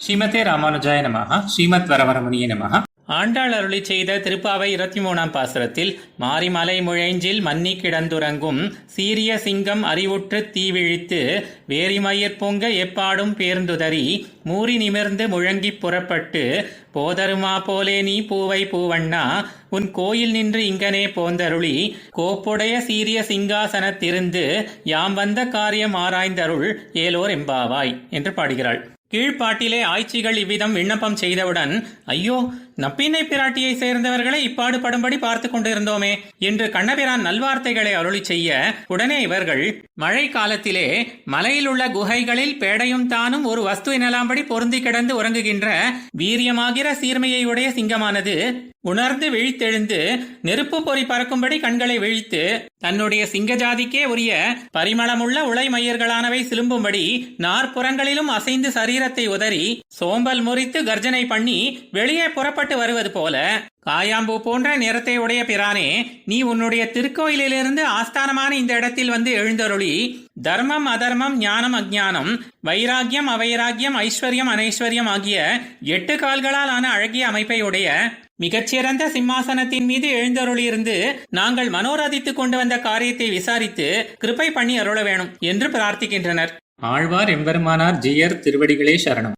ஸ்ரீமதே ராமானுஜாய நமஹ ஸ்ரீமத் வரவரமுனிய நமஹ. ஆண்டாள் அருளி செய்த திருப்பாவை இருபத்தி மூணாம் பாசுரத்தில் மாரிமலை முழைஞ்சில் மன்னி கிடந்துறங்கும் சீரிய சிங்கம் அறிவுற்று தீவிழித்து வேரிமயிர் பொங்க எப்பாடும் பேர்ந்துதறி மூறி நிமிர்ந்து முழங்கிப் புறப்பட்டு போதருமா போலே நீ பூவை பூவண்ணா உன் கோயில் நின்று இங்கனே போந்தருளி கோப்புடைய சீரிய சிங்காசனத்திருந்து யாம் வந்த காரியம் ஆராய்ந்தருள் ஏலோர் எம்பாவாய் என்று பாடுகிறாள். கீழ்ப்பாட்டிலே ஆய்ச்சிகள் இவ்விதம் விண்ணப்பம் செய்தவுடன் ஐயோ நப்பினை பிராட்டியை சேர்ந்தவர்களை இப்பாடுபடும்படி பார்த்து கொண்டிருந்தோமே என்று கண்ணபிரான் நல்வார்த்தைகளை அருளி செய்ய உடனே இவர்கள் மழை காலத்திலே மலையில் உள்ள குகைகளில் பேடையும் தானும் ஒரு வஸ்து எனலாம்படி பொருந்தி கிடந்து உறங்குகின்ற வீரியமாகிற சீர்மையை உடைய சிங்கமானது உணர்ந்து விழித்தெழுந்து நெருப்பு பொறி பறக்கும்படி கண்களை விழித்து தன்னுடைய சிங்கஜாதிக்கே உரிய பரிமளமுள்ள உலை மயிர்களானவை சிலும்பும்படி நாற்புறங்களிலும் அசைந்து சரீரத்தை உதறி சோம்பல் முறித்து கர்ஜனை பண்ணி வெளியே புறப்பட்டு வருவது போல காயாம்பூ போன்ற நிறத்தை உடைய பிரானே நீ உன்னுடைய திருக்கோயிலிலிருந்து ஆஸ்தானமான இந்த இடத்தில் வந்து எழுந்தருளி தர்மம் அதர்மம் ஞானம் அஜானம் வைராகியம் அவைராகியம் ஐஸ்வர்யம் அனைஸ்வர்யம் ஆகிய எட்டு கால்களால் ஆன அழகிய அமைப்பை உடைய மிகச்சிறந்த சிம்மாசனத்தின் மீது எழுந்தருளியிருந்து நாங்கள் மனோராதித்துக் கொண்டு வந்த காரியத்தை விசாரித்து கிருபை பண்ணி அருள வேணும் என்று பிரார்த்திக்கின்றனர். ஆழ்வார் எம்பெருமானார் ஜியர் திருவடிகளே சரணம்.